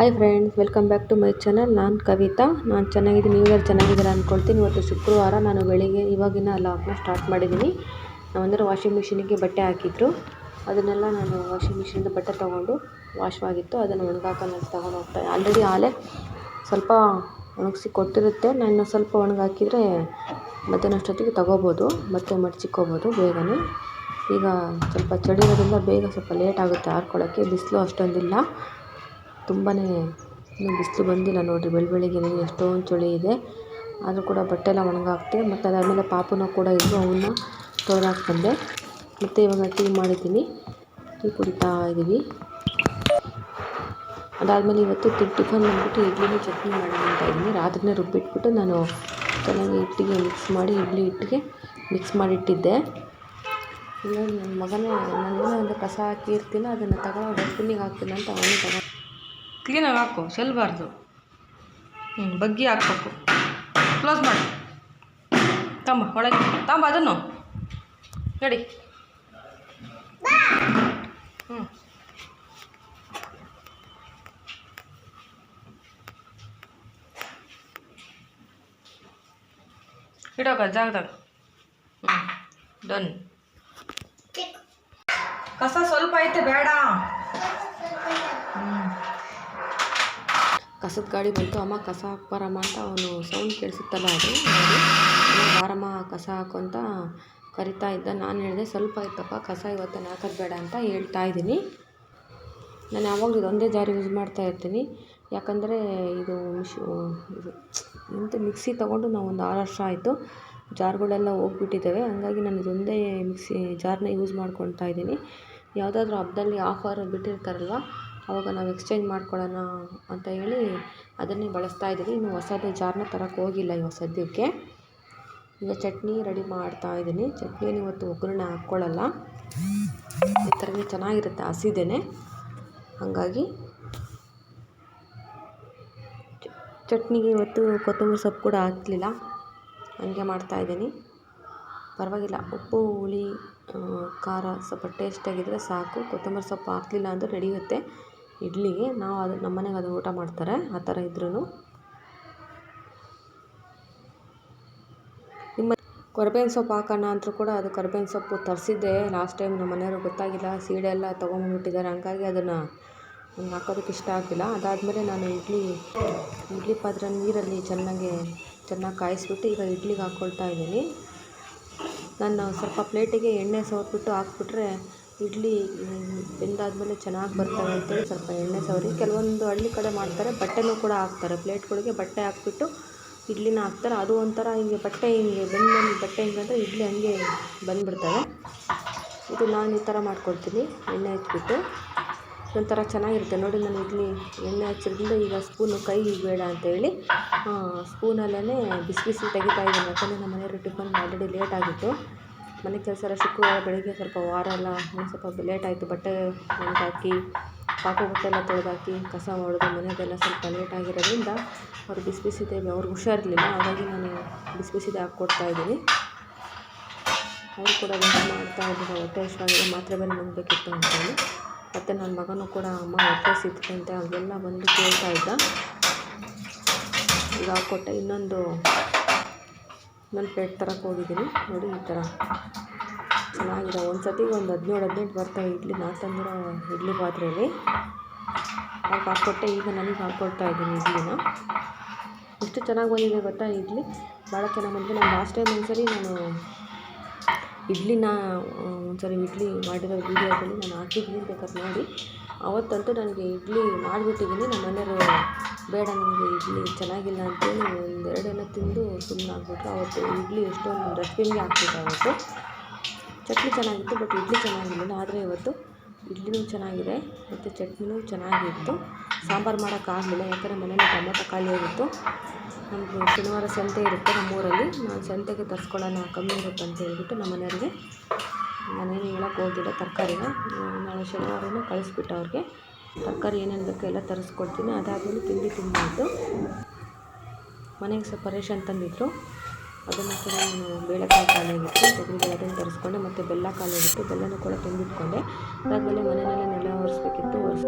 Hi friends welcome back to my channel ನಾನು ಕವಿತಾ. ನಾನು ಚೆನ್ನಾಗಿದ್ದೀನಿ. ನೀವು ಯಾರು ಚೆನ್ನಾಗಿದ್ದೀರಾ ಅಂದ್ಕೊಳ್ತೀನಿ ಇವತ್ತು ಶುಕ್ರವಾರ ನಾನು ಬೆಳಿಗ್ಗೆ ಇವಾಗಿನ ಲಾಕ್ನ ಸ್ಟಾರ್ಟ್ ಮಾಡಿದ್ದೀನಿ. ನಾವಂದರೆ ವಾಷಿಂಗ್ ಮಿಷಿನಿಗೆ ಬಟ್ಟೆ ಹಾಕಿದ್ರು. ಅದನ್ನೆಲ್ಲ ನಾನು ವಾಷಿಂಗ್ ಮಿಷಿನಿಂದ ಬಟ್ಟೆ ತೊಗೊಂಡು ವಾಶ್ ಆಗಿತ್ತು. ಅದನ್ನು ಒಣಗಾಕಲ್ಲ ಅಂತ ತೊಗೊಂಡು ಹೋಗ್ತಾ ಆಲ್ರೆಡಿ ಆಲೆ ಸ್ವಲ್ಪ ಒಣಗಿಸಿ ಕೊಟ್ಟಿರುತ್ತೆ ನಾನು ಸ್ವಲ್ಪ ಒಣಗಾಕಿದರೆ ಮಧ್ಯಾಹ್ನ ಅಷ್ಟೊತ್ತಿಗೆ ತೊಗೋಬೋದು. ಮತ್ತೆ ಮಡ್ಚಿಕ್ಕೋಬೋದು ಬೇಗನೆ. ಈಗ ಸ್ವಲ್ಪ ಚಳಿ ಇರೋದ್ರಿಂದ ಬೇಗ ಸ್ವಲ್ಪ ಲೇಟ್ ಆಗುತ್ತೆ ಆರ್ಕೊಳ್ಳೋಕ್ಕೆ ಬಿಸಿಲು ಅಷ್ಟೊಂದಿಲ್ಲ. ತುಂಬಾ ಬಿಸಿಲು ಬಂದಿಲ್ಲ ನೋಡಿರಿ. ಬೆಳ ಇದೆ ಎಷ್ಟೊಂದು ಚಳಿ ಇದೆ. ಆದರೂ ಕೂಡ ಬಟ್ಟೆ ಎಲ್ಲ ಒಣಗಾಕ್ತೆ ಮತ್ತು ಅದಾದಮೇಲೆ ಪಾಪುನ ಕೂಡ ಇದ್ದರು ಅವನ್ನ ತೊಳ್ದಾಕಿ ಬಂದೆ. ಮತ್ತು ಇವಾಗ ಟೀ ಮಾಡಿದ್ದೀನಿ. ಟೀ ಕುಡಿತಾ ಇದ್ದೀವಿ ಅದಾದಮೇಲೆ ಇವತ್ತು ಟಿಫನ್ ಬಂದ್ಬಿಟ್ಟು ಇಡ್ಲಿನೂ ಚಟ್ನಿ ಮಾಡೋಣ ಅಂತ ಇದ್ದೀನಿ. ರಾತ್ರಿನೇ ರುಬ್ಬಿಟ್ಬಿಟ್ಟು ನಾನು ಚೆನ್ನಾಗಿ ಹಿಟ್ಟಿಗೆ ಮಿಕ್ಸ್ ಮಾಡಿ ಇಡ್ಲಿ ಹಿಟ್ಟಿಗೆ ಮಿಕ್ಸ್ ಮಾಡಿಟ್ಟಿದ್ದೆ ಇಲ್ಲ ನನ್ನ ಮಗನೇ ನಾನು ಒಂದು ಕಸ ಹಾಕಿ ಇರ್ತೀನಿ. ಅದನ್ನು ತಗೊಂಡು ಡಸ್ಟ್ಬಿನ್ನಿಗೆ ಹಾಕ್ತೀನಿ ಅಂತ ಅವನು ತಗೊಂಡು ಕ್ಲೀನಾಗಿ ಹಾಕು ಚೆಲ್ಲಬಾರ್ದು ಹ್ಞೂ ಬಗ್ಗಿ ಹಾಕ್ಬೇಕು. ಕ್ಲೋಸ್ ಮಾಡಿ. ತಂಬ, ಒಳಗೆ. ತಂಬ ಅದನ್ನು. ನಡಿ. ಹ್ಞೂ ಇಡೋಕ ಜಾಗದಾಗ. ಹ್ಞೂ ಡನ್ ಕಸ ಸ್ವಲ್ಪ ಐತೆ, ಬೇಡ. ಕಸದ ಗಾಡಿ ಬಂತು, ಅಮ್ಮ ಕಸ ಹಾಕ್ಬಾರಮ್ಮ ಅಂತ ಅವನು ಸೌಂಡ್ ಕೇಳಿಸುತ್ತಲ್ಲ ಅದು ಅಮ್ಮ ಬಾರಮ್ಮ, ಕಸ ಹಾಕು ಅಂತ ಕರಿತಾ ಇದ್ದ. ನಾನು ಹೇಳಿದೆ, ಸ್ವಲ್ಪ ಇತ್ತಪ್ಪ, ಕಸ ಇವತ್ತು ಹಾಕೋದು ಬೇಡ ಅಂತ ಹೇಳ್ತಾ ಇದ್ದೀನಿ. ನಾನು ಯಾವಾಗಲೂ ಇದೊಂದೇ ಜಾರಿ ಯೂಸ್ ಮಾಡ್ತಾ ಇರ್ತೀನಿ. ಯಾಕಂದರೆ ಇದು ಇದು ಎಂತ ಮಿಕ್ಸಿ ತೊಗೊಂಡು ನಾವು ಒಂದು ಆರು ವರ್ಷ ಆಯಿತು. ಜಾರ್ಗಳೆಲ್ಲ ಹೋಗ್ಬಿಟ್ಟಿದ್ದಾವೆ. ಹಂಗಾಗಿ ನಾನು ಇದೊಂದೇ ಮಿಕ್ಸಿ ಜಾರ್ನ ಯೂಸ್ ಮಾಡ್ಕೊಳ್ತಾ ಇದ್ದೀನಿ. ಯಾವುದಾದ್ರೂ ಹಬ್ಬದಲ್ಲಿ ಆಫರ್ ಬಿಟ್ಟಿರ್ತಾರಲ್ವ ಆವಾಗ ನಾವು ಎಕ್ಸ್ಚೇಂಜ್ ಮಾಡ್ಕೊಳ್ಳೋಣ ಅಂತ ಹೇಳಿ ಅದನ್ನೇ ಬಳಸ್ತಾ ಇದ್ದೀನಿ ಇನ್ನು ಹೊಸದು ಜಾರ್ನ ತರಕ್ಕೆ ಹೋಗಿಲ್ಲ ಇವಾಗ ಸದ್ಯಕ್ಕೆ. ಈಗ ಚಟ್ನಿ ರೆಡಿ ಮಾಡ್ತಾ ಇದ್ದೀನಿ. ಚಟ್ನಿಯನ್ನು ಇವತ್ತು ಒಗ್ಗರಣೆ ಹಾಕ್ಕೊಳ್ಳಲ್ಲ. ಈ ಥರನೇ ಚೆನ್ನಾಗಿರುತ್ತೆ ಹಸಿದೇನೆ. ಹಾಗಾಗಿ ಚಟ್ನಿಗೆ ಇವತ್ತು ಕೊತ್ತಂಬರಿ ಸೊಪ್ಪು ಕೂಡ ಹಾಕಲಿಲ್ಲ. ಹಂಗೆ ಮಾಡ್ತಾಯಿದ್ದೀನಿ ಪರವಾಗಿಲ್ಲ, ಉಪ್ಪು, ಹುಳಿ ಖಾರ ಸ್ವಲ್ಪ ಟೇಸ್ಟಾಗಿದ್ದರೆ ಸಾಕು. ಕೊತ್ತಂಬರಿ ಸೊಪ್ಪು ಹಾಕಲಿಲ್ಲ ಅಂದರೆ ನಡೆಯುತ್ತೆ ಇಡ್ಲಿಗೆ ನಾವು ಅದು ನಮ್ಮ ಮನೆಗೆ ಅದು ಊಟ ಮಾಡ್ತಾರೆ, ಆ ಥರ ಇದ್ರೂ ನಿಮ್ಮ ಕರ್ಬೇವಿನ ಸೊಪ್ಪು ಹಾಕೋಣ ಅಂತರೂ ಕೂಡ ಅದು ಕರ್ಬೇವಿನ ಸೊಪ್ಪು ತರಿಸಿದ್ದೆ. ಲಾಸ್ಟ್ ಟೈಮ್ ನಮ್ಮ ಮನೆಯವ್ರು ಗೊತ್ತಾಗಿಲ್ಲ ಸೀಡೆ ಎಲ್ಲ ತೊಗೊಂಬಂದ್ಬಿಟ್ಟಿದ್ದಾರೆ ಹಂಗಾಗಿ ಅದನ್ನು ನಂಗೆ ಹಾಕೋದಕ್ಕೆ ಇಷ್ಟ ಆಗಿಲ್ಲ ಅದಾದಮೇಲೆ ನಾನು ಇಡ್ಲಿ ಇಡ್ಲಿ ಪಾತ್ರೆ ನೀರಲ್ಲಿ ಚೆನ್ನಾಗಿ ಚೆನ್ನಾಗಿ ಕಾಯಿಸ್ಬಿಟ್ಟು ಈಗ ಇಡ್ಲಿಗೆ ಹಾಕ್ಕೊಳ್ತಾ ಇದ್ದೀನಿ. ನಾನು ಸ್ವಲ್ಪ ಪ್ಲೇಟಿಗೆ ಎಣ್ಣೆ ಸವರ್ಬಿಟ್ಟು ಹಾಕ್ಬಿಟ್ರೆ ಇಡ್ಲಿ ಬೆಂದಾದಮೇಲೆ ಚೆನ್ನಾಗಿ ಬರ್ತವೆ ಅಂತೇಳಿ ಸ್ವಲ್ಪ ಎಣ್ಣೆ ಸವರಿ. ಕೆಲವೊಂದು ಹಳ್ಳಿ ಕಡೆ ಮಾಡ್ತಾರೆ, ಬಟ್ಟೆನೂ ಕೂಡ ಹಾಕ್ತಾರೆ. ಪ್ಲೇಟ್ಗಳಿಗೆ ಬಟ್ಟೆ ಹಾಕ್ಬಿಟ್ಟು ಇಡ್ಲಿನ ಹಾಕ್ತಾರೆ. ಅದು ಒಂಥರ ಹಿಂಗೆ ಬಟ್ಟೆ ಹಿಂಗೆ ಬೆಂದ್ಮೇಲೆ ಬಟ್ಟೆ ಹಿಂಗಂದ್ರೆ ಇಡ್ಲಿ ಹಂಗೆ ಬಂದುಬಿಡ್ತವೆ. ಇದು ನಾನು ಈ ಥರ ಮಾಡ್ಕೊಳ್ತೀನಿ ಎಣ್ಣೆ ಹಚ್ಬಿಟ್ಟು ಒಂಥರ ಚೆನ್ನಾಗಿರುತ್ತೆ. ನೋಡಿ ನಾನು ಇಡ್ಲಿ ಎಣ್ಣೆ ಹಚ್ಚಿದ್ರಿಂದ ಈಗ ಸ್ಪೂನು ಕೈ ಬೇಡ ಅಂತೇಳಿ ಸ್ಪೂನಲ್ಲೇ ಬಿಸಿ ಬಿಸಿ ತೆಗಿತಾ ಇದ್ದೀನಿ. ಯಾಕಂದರೆ ನಮ್ಮ ಮನೆಯವ್ರಿಗೆ ಟಿಫನ್ ಆಲ್ರೆಡಿ ಲೇಟ್ ಆಗಿತ್ತು. ಮನೆ ಕೆಲಸ ಎಲ್ಲ ಶುಕ್ರವಾರ ಬೆಳಗ್ಗೆ ಸ್ವಲ್ಪ ವಾರ ಎಲ್ಲ ಸ್ವಲ್ಪ ಲೇಟ್ ಆಯಿತು. ಬಟ್ಟೆ ಒಣಗಾಕಿ ಪಾಪು ಬಟ್ಟೆ ಎಲ್ಲ ತೊಳೆದಾಕಿ, ಕಸ ಹೊಡೆದು ಮನೆಯದೆಲ್ಲ ಸ್ವಲ್ಪ ಆಗಿರೋದ್ರಿಂದ ಅವ್ರು ಬಿಸಿ ಬಿಸಿದೆ ಅವ್ರಿಗೆ ಹುಷಾರಿರಲಿಲ್ಲ. ಹಾಗಾಗಿ ನಾನು ಬಿಸಿ ಬಿಸಿದೆ ಹಾಕ್ಕೊಡ್ತಾ ಇದ್ದೀನಿ. ಅವರು ಕೂಡ ಮಾಡ್ತಾ ಇದ್ದಾರೆ. ಹೊಟ್ಟೆ ಹಶ್ವಾಗಿದೆ ಮಾತ್ರೆ ಬೇರೆ ನುಂಗಬೇಕಿತ್ತು ಅಂತೇಳಿ ಮತ್ತು ನನ್ನ ಮಗನೂ ಕೂಡ ಅಮ್ಮ ಹೊಟ್ಟೆ ಸಿಕ್ತಂತೆ ಅವೆಲ್ಲ ಬಂದು ಕೇಳ್ತಾ ಇದ್ದ. ಈಗ ಹಾಕ್ಕೊಟ್ಟೆ. ಇನ್ನೊಂದು ಇನ್ನೊಂದು ಪೇಟ್ ತರಕ್ಕೆ ಹೋಗಿದ್ದೀನಿ. ನೋಡಿ ಈ ಥರ. ಚೆನ್ನಾಗಿದೆ. ಒಂದು ಸತಿಗೆ ಒಂದು ಹದಿನೇಳು, ಹದಿನೆಂಟು ಬರ್ತಾ ಇಡ್ಲಿ. ನಾ ತಂದಿರೋ ಇಡ್ಲಿ ಪಾತ್ರೆಯಲ್ಲಿ. ಅವ್ರಿಗೆ ಹಾಕ್ಕೊಟ್ಟೆ. ಈಗ ನನಗೆ ಹಾಕ್ಕೊಡ್ತಾ ಇದ್ದೀನಿ ಇಡ್ಲಿನ. ಎಷ್ಟು ಚೆನ್ನಾಗಿ ಬಂದಿದೆ ಗೊತ್ತಾ ಇಡ್ಲಿ? ಭಾಳ ಚೆನ್ನಾಗಿ ಬಂದಿದೆ ನಾನು ಲಾಸ್ಟ್ ಟೈಮ್ ಒಂದ್ಸರಿ ನಾನು ಇಡ್ಲಿನ, ಒಂದ್ಸರಿ ಇಡ್ಲಿ ಮಾಡಿರೋ ವೀಡಿಯೋದಲ್ಲಿ ನಾನು ಹಾಕಿದ್ದೀನಿ. ಬೇಕಾದ್ರೆ ನೋಡಿ. ಅವತ್ತಂತೂ ನನಗೆ ಇಡ್ಲಿ ಮಾಡಿಬಿಟ್ಟಿದ್ದೀನಿ. ನಮ್ಮ ಮನೆಯವರು ಬೇಡ ನನಗೆ ಇಡ್ಲಿ ಚೆನ್ನಾಗಿಲ್ಲ ಅಂತೇಳಿ ಒಂದೆರಡೆಲ್ಲ ತಿಂದು ಸುಮ್ಮನೆ ಆಗಿಬಿಟ್ರು. ಅವತ್ತು ಇಡ್ಲಿ ಎಷ್ಟೊಂದು ಡಸ್ಟ್ಬಿನ್ಗೆ ಹಾಕ್ಬಿಟ್ಟೆ ಅವತ್ತು. ಚಟ್ನಿ ಚೆನ್ನಾಗಿತ್ತು, ಬಟ್ ಇಡ್ಲಿ ಚೆನ್ನಾಗಿರಲಿಲ್ಲ. ಆದರೆ ಇವತ್ತು ಇಡ್ಲಿನೂ ಚೆನ್ನಾಗಿದೆ, ಮತ್ತು ಚಟ್ನಿನೂ ಚೆನ್ನಾಗಿತ್ತು. ಸಾಂಬಾರು ಮಾಡೋಕ್ಕಾಗಲಿಲ್ಲ ಯಾಕಂದರೆ ಮನೇಲಿ ಟೊಮೊಟೊ ಖಾಲಿ ಆಗಿತ್ತು. ನಮ್ಮದು ಶನಿವಾರ ಸಂತೆ ಇರುತ್ತೆ ನಮ್ಮೂರಲ್ಲಿ. ನಾನು ಸಂತೆಗೆ ತರಿಸ್ಕೊಳ್ಳೋಣ, ಕಮ್ಮಿ ಇರುತ್ತೆ ಅಂತ ಹೇಳ್ಬಿಟ್ಟು ನಮ್ಮ ಮನೆಯವ್ರಿಗೆ ನಾನೇನು ಹೇಳೋಕೆ ಹೋಗಿಲ್ಲ ತರಕಾರಿನ. ನಾಳೆ ಶನಿವಾರನೂ ಕಳಿಸ್ಬಿಟ್ಟು ಅವ್ರಿಗೆ. ತರಕಾರಿ ಏನೇನು ಬೇಕೋ ಎಲ್ಲ ತರಿಸ್ಕೊಡ್ತೀನಿ. ಅದಾದಮೇಲೆ ತಿಂಡಿ ತಿಂದಾಯಿತು ಮನೆಗೆ ಸ್ವಲ್ಪ ರೇಷನ್ ತಂದಿದ್ದರು ಅದನ್ನು ಕೂಡ ನಾನು ಬೇಳೆಕಾಳು ಖಾಲಿಯಾಗಿತ್ತು ತೊಗರಿಬೇಳೆ ಅದನ್ನು ತರಿಸ್ಕೊಂಡೆ. ಮತ್ತು ಬೆಲ್ಲ ಖಾಲಿಯಾಗಿತ್ತು ಬೆಲ್ಲನೂ ಕೂಡ ತುಂಬಿಟ್ಕೊಂಡೆ ಅದಾದಮೇಲೆ ಮನೆಯಲ್ಲೇ ನೆಲ ಒರೆಸ್ಬೇಕಿತ್ತು. ಒರೆಸ್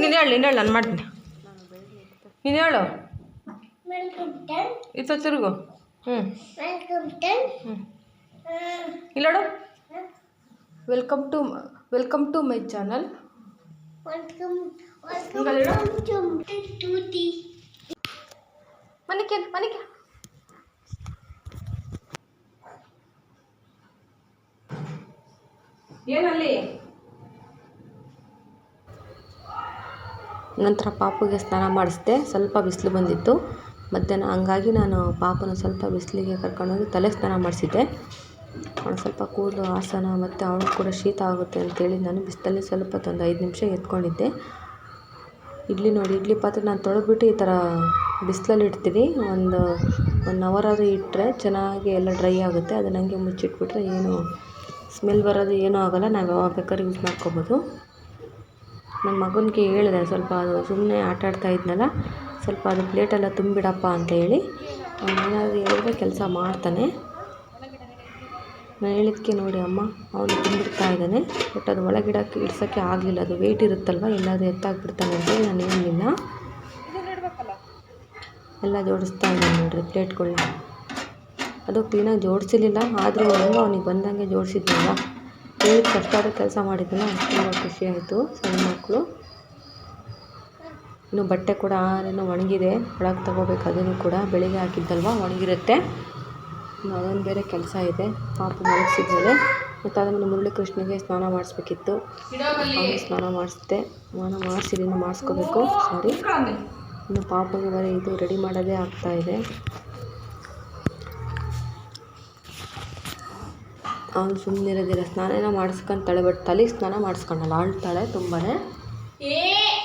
ನೀನು ಹೇಳು ನೀನು ಹೇಳು, ನಾನು ಮಾಡ್ತೀನಿ. ನೀನು ಹೇಳು. ಇತ್ತ ತಿರುಗು. ಹ್ಞೂ ಇಲ್ಲೋಡು welcome to welcome to my channel ಮನಿಕೆ ಮನಿಕೆ ಏನಲ್ಲಿ? ನಂತರ ಪಾಪುಗೆ ಸ್ನಾನ ಮಾಡಿಸಿದೆ ಸ್ವಲ್ಪ ಬಿಸಿಲು ಬಂದಿತ್ತು. ಮಧ್ಯಾಹ್ನ ಹಂಗಾಗಿ ನಾನು ಪಾಪನ ಸ್ವಲ್ಪ ಬಿಸಿಲಿಗೆ ಕರ್ಕೊಂಡೋಗಿ ತಲೆ ಸ್ನಾನ ಮಾಡಿಸಿದ್ದೆ. ಅವಳು ಸ್ವಲ್ಪ ಕೂದಲು, ಆಸನ ಮತ್ತು ಅವಳು ಕೂಡ ಶೀತ ಆಗುತ್ತೆ ಅಂತೇಳಿ ನಾನು ಬಿಸಿಲಲ್ಲಿ ಸ್ವಲ್ಪ ಹೊತ್ತು ಒಂದು ಐದು ನಿಮಿಷ ಎತ್ಕೊಂಡಿದ್ದೆ. ಇಡ್ಲಿ ನೋಡಿ, ಇಡ್ಲಿ ಪಾತ್ರೆ ನಾನು ತೊಳೆದ್ಬಿಟ್ಟು ಈ ಥರ ಬಿಸಿಲಲ್ಲಿ ಇಡ್ತೀನಿ. ಒಂದು ಒನ್ ಅವರ್ ಆದರೂ ಇಟ್ಟರೆ ಚೆನ್ನಾಗಿ ಎಲ್ಲ ಡ್ರೈ ಆಗುತ್ತೆ. ಅದನ್ನ ಹಂಗೆ ಮುಚ್ಚಿಟ್ಬಿಟ್ರೆ ಏನು ಸ್ಮೆಲ್ ಬರೋದು ಏನೂ ಆಗೋಲ್ಲ. ನಾವು ಯಾವಾಗ ಬೇಕಾದ್ರೂ ಯೂಸ್ ಮಾಡ್ಕೊಬೋದು. ನನ್ನ ಮಗನಿಗೆ ಹೇಳಿದೆ, ಸ್ವಲ್ಪ ಅದು ಸುಮ್ಮನೆ ಆಟ ಆಡ್ತಾ ಇದ್ನಲ್ಲ, ಸ್ವಲ್ಪ ಅದು ಪ್ಲೇಟೆಲ್ಲ ತುಂಬಿಡಪ್ಪ ಅಂತ ಹೇಳಿ. ಏನಾದರೂ ಹೇಳಿದ್ರೆ ಕೆಲಸ ಮಾಡ್ತಾನೆ. ನಾನು ಹೇಳಿದ್ಕೆ ನೋಡಿ ಅಮ್ಮ, ಅವನು ತುಂಬಿಡ್ತಾ ಇದ್ದಾನೆ, ಬಟ್ ಅದು ಒಳಗಿಡಕ್ಕೆ ಇಡ್ಸೋಕ್ಕೆ ಆಗಲಿಲ್ಲ, ಅದು ವೇಟ್ ಇರುತ್ತಲ್ವ, ಎಲ್ಲಾದರೂ ಎತ್ತಾಕ್ಬಿಡ್ತಾನೆ ಅಂತೇಳಿ ನಾನು ಏನಿಲ್ಲ ಎಲ್ಲ ಜೋಡಿಸ್ತಾ ಇದ್ದಾನೆ ನೋಡಿರಿ ಪ್ಲೇಟ್ಗಳನ್ನ ಅದು ಕ್ಲೀನಾಗಿ ಜೋಡಿಸಿರ್ಲಿಲ್ಲ, ಆದರೂ ಅವನಿಗೆ ಬಂದಂಗೆ ಜೋಡಿಸಿದ್ನಲ್ಲ. ಕಷ್ಟ ಆದ ಕೆಲಸ ಮಾಡಿದ್ದಲ್ಲ ತುಂಬ ಖುಷಿ ಆಯಿತು. ಸಣ್ಣ ಮಕ್ಕಳು. ಇನ್ನು ಬಟ್ಟೆ ಕೂಡ ಆರೇನೋ ಒಣಗಿದೆ. ಒಳಗೆ ತಗೋಬೇಕು ಅದನ್ನು ಕೂಡ ಬೆಳಿಗ್ಗೆ ಹಾಕಿದ್ದಲ್ವ? ಒಣಗಿರುತ್ತೆ. ಇನ್ನು ಅದೊಂದು ಬೇರೆ ಕೆಲಸ ಇದೆ. ಪಾಪ ಮಲಗಿಸಿದ್ಮೇಲೆ ಮತ್ತು ಅದನ್ನು ಮುರಳಿ ಕೃಷ್ಣಗೆ ಸ್ನಾನ ಮಾಡಿಸ್ಬೇಕಿತ್ತು. ಸ್ನಾನ ಮಾಡಿಸಿದೆ. ಸ್ನಾನ ಮಾಡಿಸಿದ್ದೀನಿ ಮಾಡಿಸ್ಕೋಬೇಕು. ಸಾರಿ ಇನ್ನು ಪಾಪಗೆ ಬರೀ ಇದು ರೆಡಿ ಮಾಡೋದೇ ಆಗ್ತಾ ಅವನು ಸುಮ್ಮನೆ ಇರೋದಿಲ್ಲ. ಸ್ನಾನ ಮಾಡಿಸ್ಕೊಂತಾಳೆ ಬಟ್ ತಲೆಗೆ ಸ್ನಾನ ಮಾಡಿಸ್ಕೊಳಲ್ಲ ಅಳ್ತಾಳೆ ತುಂಬಾ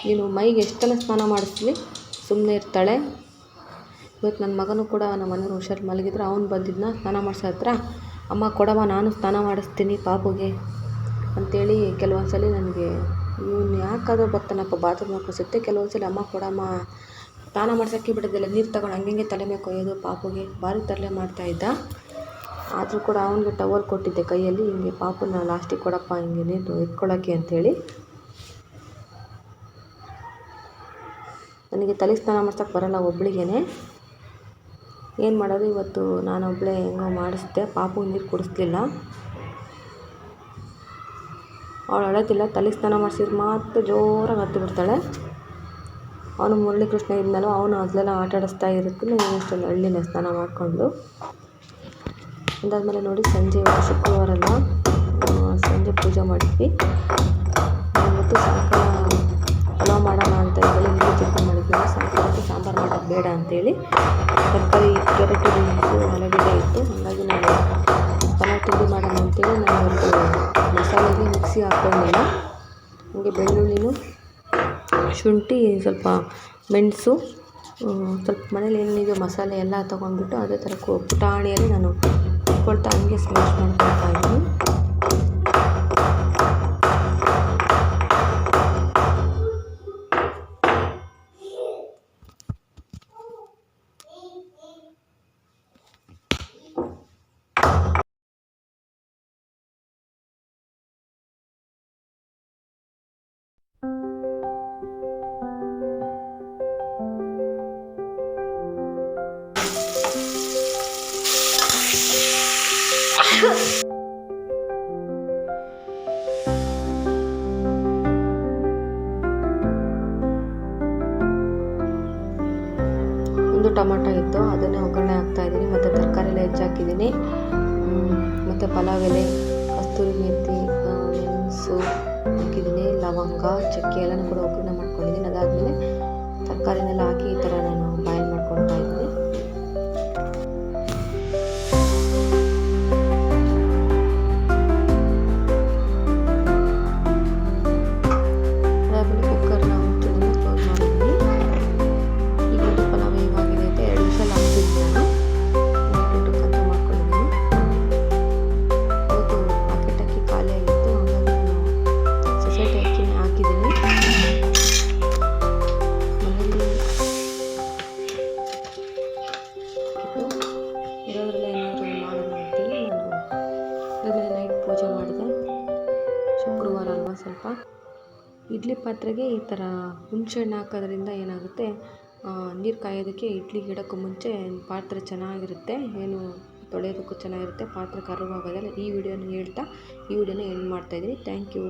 ನೀನು ಮೈಗೆ ಎಷ್ಟೆಲ್ಲ ಸ್ನಾನ ಮಾಡಿಸ್ಲಿ ಸುಮ್ಮನೆ ಇರ್ತಾಳೆ. ಇವತ್ತು ನನ್ನ ಮಗನೂ ಕೂಡ ನಮ್ಮ ಮನೆಯವ್ರು ಹುಷಾರು ಮಲಗಿದ್ರೆ ಅವ್ನು ಬಂದಿದ್ನ ಸ್ನಾನ ಮಾಡಿಸೋ ಹತ್ರ. ಅಮ್ಮ ಕೊಡಮ್ಮ ನಾನು ಸ್ನಾನ ಮಾಡಿಸ್ತೀನಿ ಪಾಪುಗೆ ಅಂಥೇಳಿ ಕೆಲವೊಂದು ಸಲ ನನಗೆ ಇವನು ಯಾಕಾದರೂ ಬರ್ತಾನಪ್ಪ ಬಾತ್ರೂಮ್ ಹಾಕಿಸುತ್ತೆ ಕೆಲವೊಂದು ಸಲ ಅಮ್ಮ ಕೊಡಮ್ಮ ಸ್ನಾನ ಮಾಡ್ಸೋಕ್ಕೆ ಬಿಡೋದಿಲ್ಲ. ನೀರು ತಗೊಂಡು ಹಂಗೆ ತಲೆ ಮೇಲೆ ಕೊಯ್ಯೋದು ಪಾಪುಗೆ. ಭಾರಿ ತರಲೆ ಮಾಡ್ತಾಯಿದ್ದ ಆದರೂ ಕೂಡ ಅವನಿಗೆ ಟವಲ್ ಕೊಟ್ಟಿದ್ದೆ ಕೈಯಲ್ಲಿ, ಹಿಂಗೆ ಪಾಪುನ ಲಾಸ್ಟಿಗೆ ಕೊಡಪ್ಪ ಹಿಂಗೆ ನೀನು ಎತ್ಕೊಳ್ಳೋಕ್ಕೆ ಅಂಥೇಳಿ ನನಗೆ ತಲೆ ಸ್ನಾನ ಮಾಡ್ಸೋಕ್ಕೆ ಬರೋಲ್ಲ ಒಬ್ಳಿಗೇ ಏನು ಮಾಡೋದು, ಇವತ್ತು ನಾನೊಬ್ಬಳೇ ಹೆಂಗೋ ಮಾಡಿಸ್ದೆ, ಪಾಪು ನೀರು ಕುಡಿಸ್ಲಿಲ್ಲ. ಅವಳು ಅಳೋದಿಲ್ಲ, ತಲೆ ಸ್ನಾನ ಮಾಡಿಸಿದ್ರೆ ಮಾತ್ರ ಜೋರಾಗಿ ಹತ್ತು ಬಿಡ್ತಾಳೆ. ಅವನು ಮುರಳೀಕೃಷ್ಣ ಇದ್ದನಲ್ಲ ಅವನು ಅದೆಲ್ಲ ಆಟಾಡಿಸ್ತಾ ಇರುತ್ತೆ ನಾನು ಅಷ್ಟೊಂದು ಹಳ್ಳಿನ ಸ್ನಾನ ಮಾಡಿಕೊಂಡು. ಅದಾದಮೇಲೆ ನೋಡಿ ಸಂಜೆ ಶುಕ್ರವಾರ ಎಲ್ಲ ಸಂಜೆ ಪೂಜೆ ಮಾಡಿದ್ವಿ. ಮತ್ತು ಸಾಯಂಕಾಲ ಪಲಾವ್ ಮಾಡೋಣ ಅಂತ ಹೇಳಿ ಇಲ್ಲಿ ಚಿಕನ್ ಮಾಡಿದ್ವಿ. ಸಾಯಂಕಾಲಕ್ಕೆ ಸಾಂಬಾರು ಮಾಡೋದು ಬೇಡ ಅಂತೇಳಿ. ತರಕಾರಿ ಕ್ಯಾರೆಟ್ ಇತ್ತು, ಆಲೂಗಡ್ಡೆ ಇತ್ತು. ಹಾಗಾಗಿ ನಾನು ಪಲಾವ್ ತಿಂಡಿ ಮಾಡೋಣ ಅಂತೇಳಿ ನಾನು ಮಸಾಲೆಗೆ ಮಿಕ್ಸಿ ಹಾಕ್ಕೊಂಡಿಲ್ಲ ಹಾಗೆ ಬೆಳ್ಳುಳ್ಳಿನು ಶುಂಠಿ, ಸ್ವಲ್ಪ ಮೆಣಸು ಸ್ವಲ್ಪ ಮನೇಲಿ ಏನೇನಿದೆ ಮಸಾಲೆ ಎಲ್ಲ ತೊಗೊಂಡ್ಬಿಟ್ಟು ಅದೇ ಥರ ಪುಟಾಣಿಯಲ್ಲಿ ನಾನು ಕುಟ್ಕೊಳ್ತಾ ಹಂಗೆ ಸ್ಮ್ಯಾಶ್ ಮಾಡ್ಕೊಳ್ತಾ ಇದ್ದೀನಿ ಹಾಕಿದ್ದೀನಿ ಲವಂಗ ಚಕ್ಕೆ ಎಲ್ಲನೂ ಕೂಡ ಒಗ್ಗರಣೆ ಮಾಡ್ಕೊಂಡಿದ್ದೀನಿ. ಅದಾದಮೇಲೆ ತರಕಾರಿನೆಲ್ಲ ಹಾಕಿ ಈ ಥರ ನಾನು ಪಾತ್ರೆಗೆ ಈ ಥರ ಹುಣ್ಸೆಹಣ್ಣು ಹಾಕೋದ್ರಿಂದ ಏನಾಗುತ್ತೆ? ನೀರು ಕಾಯೋದಕ್ಕೆ ಇಡ್ಲಿಗೆ ಇಡೋಕ್ಕೂ ಮುಂಚೆ ಪಾತ್ರೆ ಚೆನ್ನಾಗಿರುತ್ತೆ. ಏನು ತೊಳೆಯೋದಕ್ಕೂ ಚೆನ್ನಾಗಿರುತ್ತೆ. ಪಾತ್ರೆ ಕರ್ರಗಾಗೋದಿಲ್ಲ ಈ ವಿಡಿಯೋನ ಹೇಳ್ತಾ ಈ ವಿಡಿಯೋನ ಎಂಡ್ ಮಾಡ್ತಾಯಿದ್ದೀನಿ ಥ್ಯಾಂಕ್ ಯು.